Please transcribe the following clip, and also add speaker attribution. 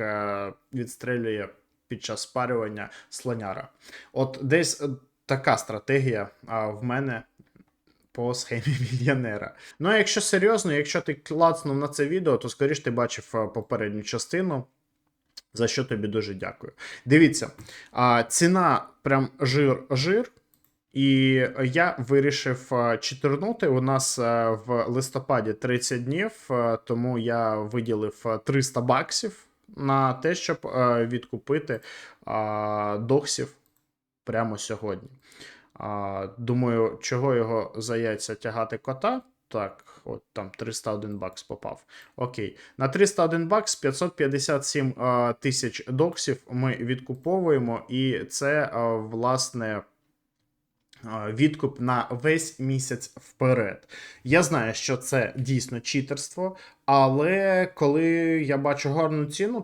Speaker 1: е, відстрелює під час спарювання слоняра. От десь е, така стратегія а, в мене по схемі мільйонера. Ну а якщо серйозно, якщо ти клацнув на це відео, то скоріш ти бачив е, попередню частину. За що тобі дуже дякую. Дивіться, ціна прям жир-жир. І я вирішив читернути. У нас в листопаді 30 днів, тому я виділив е, 300 баксів на те, щоб е, відкупити доксів прямо сьогодні. Думаю, чого його за яйця тягати кота. Так, от там 301 бакс попав. Окей. На 301 бакс 557 е, тисяч доксів ми відкуповуємо, і це, е, власне, відкуп на весь місяць вперед. Я знаю, що це дійсно читерство, але коли я бачу гарну ціну,